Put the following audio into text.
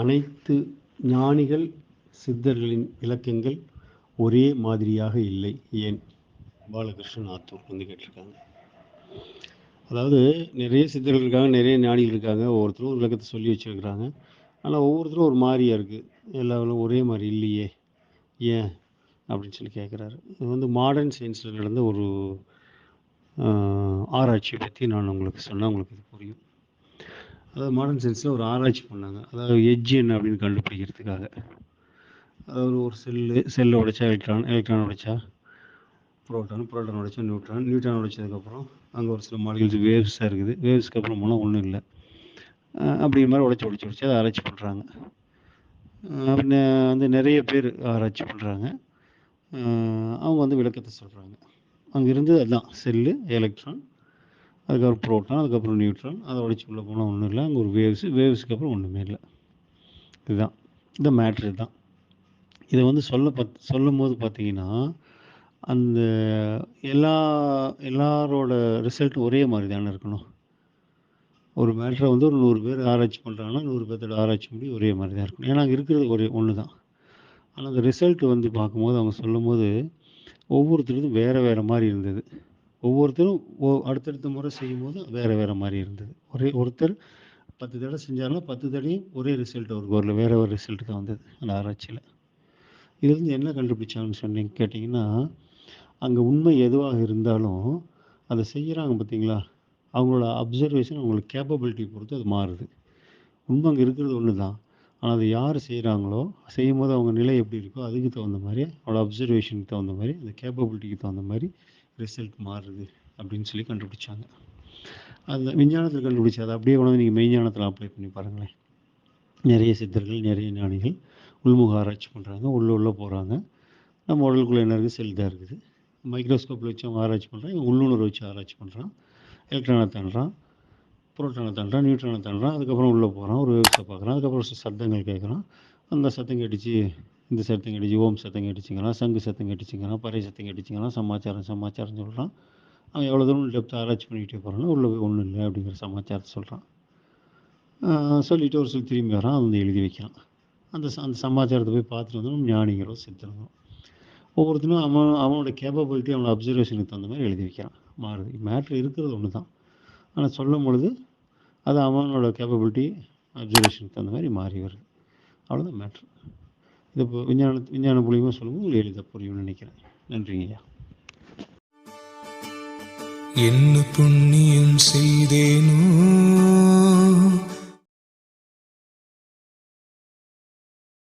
அனைத்து ஞானிகள் சித்தர்களின் விளக்கங்கள் ஒரே மாதிரியாக இல்லை. ஏன்? பாலகிருஷ்ணன் ஆத்தூர் வந்து கேட்டிருக்காங்க. அதாவது நிறைய சித்தர்கள் இருக்காங்க நிறைய ஞானிகள் இருக்காங்க. ஒவ்வொருத்தரும் ஒரு விளக்கத்தை சொல்லி வச்சுருக்கிறாங்க. ஆனால் ஒவ்வொருத்தரும் ஒரு மாதிரியாக இருக்குது எல்லாரும் ஒரே மாதிரி இல்லையே ஏன் அப்படின்னு சொல்லி கேட்குறாரு இது வந்து மாடர்ன் சயின்ஸில் நடந்த ஒரு ஆராய்ச்சியை பற்றி நான் உங்களுக்கு சொன்னால் உங்களுக்கு இது புரியும். அதாவது மாடர்ன் சயின்ஸில் ஒரு ஆராய்ச்சி பண்ணாங்க. அதாவது எட்ஜ் என்ன அப்படின்னு கண்டுபிடிக்கிறதுக்காக. அதாவது ஒரு செல்லு செல்லை உடைச்சா எலக்ட்ரான் எலக்ட்ரான் உடைச்சா புரோட்டான் புரோட்டான் உடைச்சா நியூட்ரான் நியூட்ரான் உடைச்சதுக்கப்புறம் அங்கே ஒரு சில மாலிகல்ஸ் வேவ்ஸாக இருக்குது. வேவ்ஸ்க்கு அப்புறம் போனால் ஒன்றும் இல்லை. அப்படிங்கிற மாதிரி உடச்சி உடச்சி உடச்சி அதை ஆராய்ச்சி பண்ணுறாங்க அப்படின்னு வந்து நிறைய பேர் ஆராய்ச்சி பண்ணுறாங்க அவங்க வந்து விளக்கத்தை சொல்கிறாங்க அங்கே இருந்தது அதுதான் செல்லு எலக்ட்ரான் அதுக்கப்புறம் ப்ரோட்டான் அதுக்கப்புறம் நியூட்ரான் அதை உடச்சி உள்ளே போனால் ஒன்றும் இல்லை. அங்கே ஒரு வேவ்ஸு வேவ்ஸுக்கு அப்புறம் ஒன்றுமே இல்லை. இதுதான். இந்த மேட்ரு தான் இதை வந்து சொல்ல பத் சொல்லும் போது பார்த்தீங்கன்னா அந்த எல்லா எல்லாரோட ரிசல்ட்டும் ஒரே மாதிரி தானே இருக்கணும். ஒரு மேட்ரை வந்து ஒரு நூறு பேர் ஆராய்ச்சி பண்ணுறாங்கன்னா நூறு பேர்த்தோட ஆராய்ச்சி முடி ஒரே மாதிரி தான் இருக்கணும். ஏன்னா அங்கே இருக்கிறது ஒரே ஒன்று தான். ஆனால் அந்த ரிசல்ட் வந்து பார்க்கும்போது அவங்க சொல்லும் போது ஒவ்வொருத்தருக்கும் வேறு வேறு மாதிரி இருந்தது. ஒவ்வொருத்தரும் ஓ அடுத்தடுத்த முறை செய்யும் போது வேறு வேறு மாதிரி இருந்தது. ஒரே ஒருத்தர் பத்து தடவை செஞ்சாலும் பத்து தடவையும் ஒரே ரிசல்ட் அவருக்கு வரல. வேறு ஒரு ரிசல்ட் தான் வந்தது அந்த ஆராய்ச்சியில். இதுலேருந்து என்ன கண்டுபிடிச்சாங்கன்னு சொன்னீங்க கேட்டிங்கன்னா அங்கே உண்மை எதுவாக இருந்தாலும் அதை செய்கிறாங்க பார்த்தீங்களா அவங்களோட அப்சர்வேஷன் அவங்களோட கேப்பபிலிட்டி பொறுத்து அது மாறுது. உண்மை அங்கே இருக்கிறது ஒன்று தான் ஆனால் அதை யார் செய்கிறாங்களோ செய்யும் போது அவங்க நிலை எப்படி இருக்கோ அதுக்கு தகுந்த மாதிரி அவங்களோட அப்சர்வேஷனுக்கு தகுந்த மாதிரி அந்த கேப்பபிலிட்டிக்கு தகுந்த மாதிரி ரிசல்ட் மாறுது அப்படின்னு சொல்லி கண்டுபிடிச்சாங்க. அது விஞ்ஞானத்தில் கண்டுபிடிச்சி அதை அப்படியே கொண்டு நீங்கள் மெய்ஞானத்தில் அப்ளை பண்ணி பாருங்களேன். நிறைய சித்தர்கள் நிறைய ஞானிகள் உள்முக ஆராய்ச்சி பண்ணுறாங்க உள்ளே உள்ளே போகிறாங்க நம்ம உடலுக்குள்ளே என்ன இருக்குது? செல் தான் இருக்குது. மைக்ரோஸ்கோப்பில் வச்சு அவங்க ஆராய்ச்சி பண்ணுறான் இவன் உள்ளுணர்வு வச்சு ஆராய்ச்சி பண்ணுறான் எலக்ட்ரானை தண்டுறான் புரோட்டானை தாண்டுறான் நியூட்ரானை தாண்டுறான் அதுக்கப்புறம் உள்ளே போகிறான் ஒரு வேவ்ஸை பார்க்குறான் அதுக்கப்புறம் சத்தங்கள் கேட்குறான். அந்த சத்தம் கேட்டுச்சு இந்த சத்தம் கேட்டுச்சு ஓம் சத்தம் கேட்டுச்சுங்கிறான் சங்கு சத்தம் கேட்டுச்சுங்கிறான் பறை சத்தம் கேட்டுச்சுங்கிறான் சமாச்சாரம் சமாச்சாரம் சொல்கிறான் அவன் எவ்வளோ தூரம் டெப்த் ஆராய்ச்சி பண்ணிக்கிட்டே போகிறானோ உள்ளே போய் ஒன்றும் இல்லை அப்படிங்கிற சமாச்சாரத்தை சொல்கிறான் சொல்லிவிட்டு ஒரு சில திரும்பி வரான் வந்து எழுதி வைக்கிறான். அந்த அந்த சமாச்சாரத்தை போய் பார்த்துட்டு வந்தோம் ஞானிகளும் சித்தனங்களோ ஒவ்வொருத்தனும் அவன் அவனோட கேப்பபிலிட்டி அவனோட அப்சர்வேஷனுக்கு தகுந்த மாதிரி எழுதி வைக்கிறான். மாறுது. மேட்ரு இருக்கிறது ஒன்று தான் ஆனால் சொல்லும் பொழுது அது அவனோட கேப்பபிலிட்டி அப்சர்வேஷனுக்கு தகுந்த மாதிரி மாறி வருது. அவ்வளோதான் மேட்ரு இது விஞ்ஞான விஞ்ஞான மூலியமாக சொல்லும்போது உங்களுக்கு எளிதாக புரியும்னு நினைக்கிறேன். நன்றிங்க ஐயா. என்ன புண்ணியம் செய்தேனோ